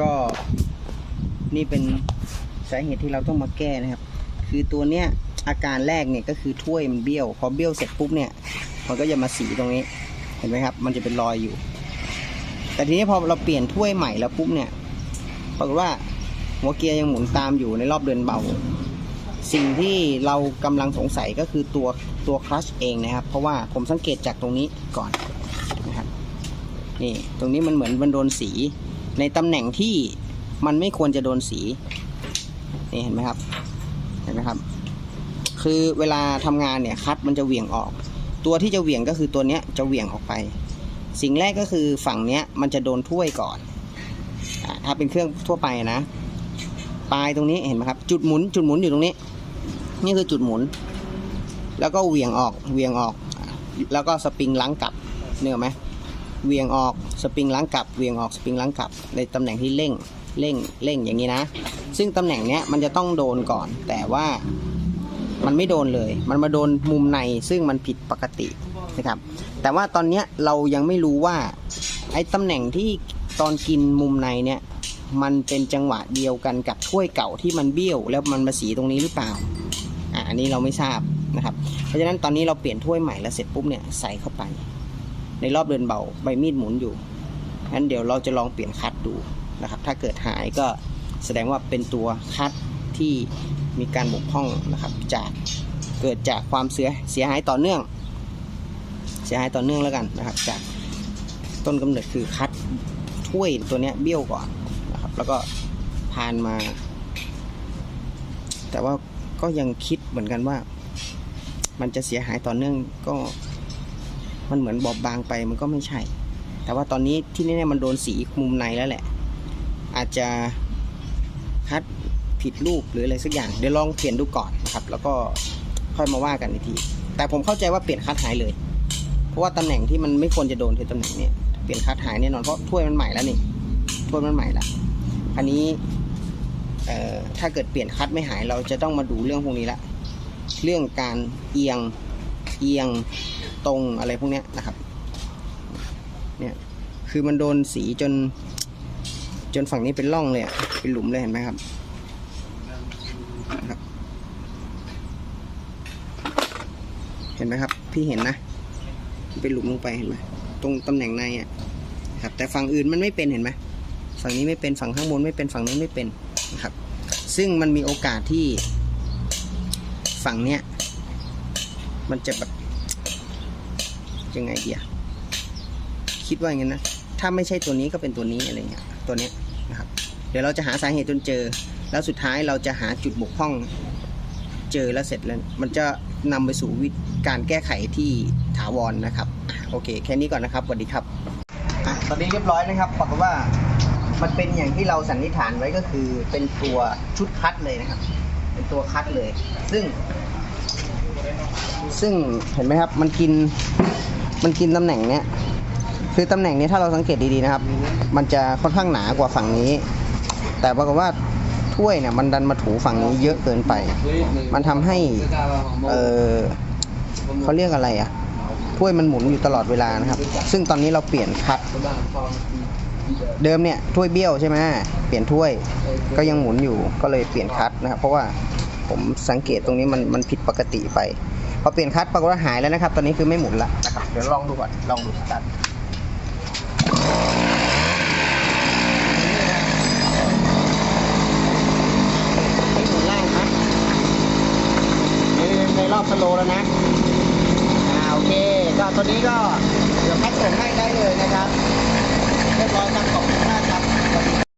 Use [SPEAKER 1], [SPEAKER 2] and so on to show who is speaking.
[SPEAKER 1] ก็นี่เป็นสาเหตุที่เราต้องมาแก้นะครับ คือตัวเนี้ยอาการแรกเนี่ยก็คือถ้วยมันเบี้ยว พอเบี้ยวเสร็จปุ๊บเนี่ย มันก็จะมาสีตรงนี้ เห็นไหมครับ มันจะเป็นรอยอยู่ แต่ทีนี้พอเราเปลี่ยนถ้วยใหม่แล้วปุ๊บเนี่ย ปรากฏว่าหัวเกียร์ยังหมุนตามอยู่ในรอบเดินเบา สิ่งที่เรากำลังสงสัยก็คือตัวตัวคลัชเองนะครับ เพราะว่าผมสังเกตจากตรงนี้ก่อนนะครับ นี่ ตรงนี้มันเหมือนมันโดนสี ในตำแหน่งที่มันไม่ควรจะโดนสีนี่เห็นไหมครับ เห็นไหมครับ คือเวลาทำงานเนี่ยคัดมันจะเหวี่ยงออก ตัวที่จะเหวี่ยงก็คือตัวเนี้ยจะเหวี่ยงออกไป สิ่งแรกก็คือฝั่งเนี้ยมันจะโดนถ้วยก่อนอถ้าเป็นเครื่องทั่วไปนะ ปลายตรงนี้เห็นไหมครับ จุดหมุน จุดหมุนอยู่ตรงนี้ นี่คือจุดหมุน แล้วก็เหวี่ยงออก เหวี่ยงออก แล้วก็สปริงล้างกลับเนื้อไหม เวียงออกสปริงล้างกลับเวียงออกสปริงล้างกลับ ในตำแหน่งที่เร่งเร่งเร่งอย่างนี้นะ ซึ่งตำแหน่งเนี้ยมันจะต้องโดนก่อน แต่ว่ามันไม่โดนเลย มันมาโดนมุมในซึ่งมันผิดปกตินะครับ แต่ว่าตอนเนี้ยเรายังไม่รู้ว่าไอ้ตำแหน่งที่ตอนกินมุมในเนี่ยมันเป็นจังหวะเดียวกันกับถ้วยเก่าที่มันเบี้ยว แล้วมันมาสีตรงนี้หรือเปล่าอะอันนี้เราไม่ทราบนะครับ เพราะฉะนั้นตอนนี้เราเปลี่ยนถ้วยใหม่แล้วเสร็จปุ๊บเนี่ยใส่เข้าไป ในรอบเดินเบาใบมีดหมุนอยู่งั้นเดี๋ยวเราจะลองเปลี่ยนคัดดูนะครับ ถ้าเกิดหายก็แสดงว่าเป็นตัวคัดที่มีการบกพร่องนะครับ จากเกิดจากความเสียเสียหายต่อเนื่อง เสียหายต่อเนื่องแล้วกันนะครับ จากต้นกำเนิดคือคัดถ้วยตัวเนี้ยเบี้ยวก่อนนะครับ แล้วก็ผ่านมา แต่ว่าก็ยังคิดเหมือนกันว่า มันจะเสียหายต่อเนื่องก็ มันเหมือนบอบบางไปมันก็ไม่ใช่ แต่ว่าตอนนี้ที่แนี่มันโดนสีมุมในแล้วแหละ อาจจะคัดผิดรูปหรืออะไรสักอย่าง เดี๋ยวลองเปลี่ยนดูก่อนนะครับ แล้วก็ค่อยมาว่ากันอีกที แต่ผมเข้าใจว่าเปลี่ยนคัดหายเลย เพราะว่าตำแหน่งที่มันไม่ควรจะโดนคือตำแหน่งนี้เปลี่ยนคัดหายแน่นอนเพราะถ้วยมันใหม่แล้วนี่ถ้วยมันใหม่ละอันนี้ถ้าเกิดเปลี่ยนคัดไม่หายเราจะต้องมาดูเรื่องพวกนี้ละ เรื่องการเอียงเอียง ตรงอะไรพวกนี้นะครับเนี่ยคือมันโดนสีจน จนฝั่งนี้เป็นร่องเลยเป็นหลุมเลยเห็นไหมครับนะครับเห็นไหมครับ พี่เห็นนะเป็นหลุมลงไปเห็นไหมตรงตำแหน่งในอะครับแต่ฝั่งอื่นมันไม่เป็นเห็นไหมฝั่งนี้ไม่เป็นฝั่งข้างบนไม่เป็นฝั่งนี้ไม่เป็นนะครับ ซึ่งมันมีโอกาสที่ฝั่งเนี้ยมันจะแบบ ยังไงเดียคิดว่าอย่างนั้นนะถ้าไม่ใช่ตัวนี้ก็เป็นตัวนี้อะไรเงี้ยตัวเนี้ยนะครับ เดี๋ยวเราจะหาสาเหตุจนเจอ แล้วสุดท้ายเราจะหาจุดบกพร่องเจอแล้วเสร็จแล้วมันจะนำไปสู่วิธีการแก้ไขที่ถาวรนะครับโอเค แค่นี้ก่อนนะครับสวัสดีครับอตอนนี้เรียบร้อยนะครับปรากฏว่ามันเป็นอย่างที่เราสันนิษฐานไว้ก็คือเป็นตัวชุดคัดเลยนะครับ เป็นตัวคัดเลย ซึ่ง ซึ่งเห็นไหมครับ มันกิน มันกินตำแหน่งเนี้ยคือตำแหน่งนี้ถ้าเราสังเกตดีๆนะครับ มันจะค่อนข้างหนากว่าฝั่งนี้ แต่ปรากฏว่าถ้วยเนี่ยมันดันมาถูฝั่งนี้เยอะเกินไป มันทำให้เออเขาเรียกอะไรอะถ้วยมันหมุนอยู่ตลอดเวลานะครับ ซึ่งตอนนี้เราเปลี่ยนคัดเดิมเนี่ยถ้วยเบี้ยวใช่ไหมเปลี่ยนถ้วยก็ยังหมุนอยู่ก็เลยเปลี่ยนคัดนะครับ เพราะว่าผมสังเกตตรงนี้มันมันผิดปกติไป พอเปลี่ยนคัดปรากฏว่าหายแล้วนะครับตอนนี้คือไม่หมุนละนะครับเดี๋ยวลองดูก่อนลองดูคัดไม่หมุนล่างครับในในรอบสโลแล้วนะอ่าโอเค ก็ตัวนี้ก็เดี๋ยวแพ็คส่งให้ได้เลยนะครับเรียบร้อยครับขอบคุณมากครับ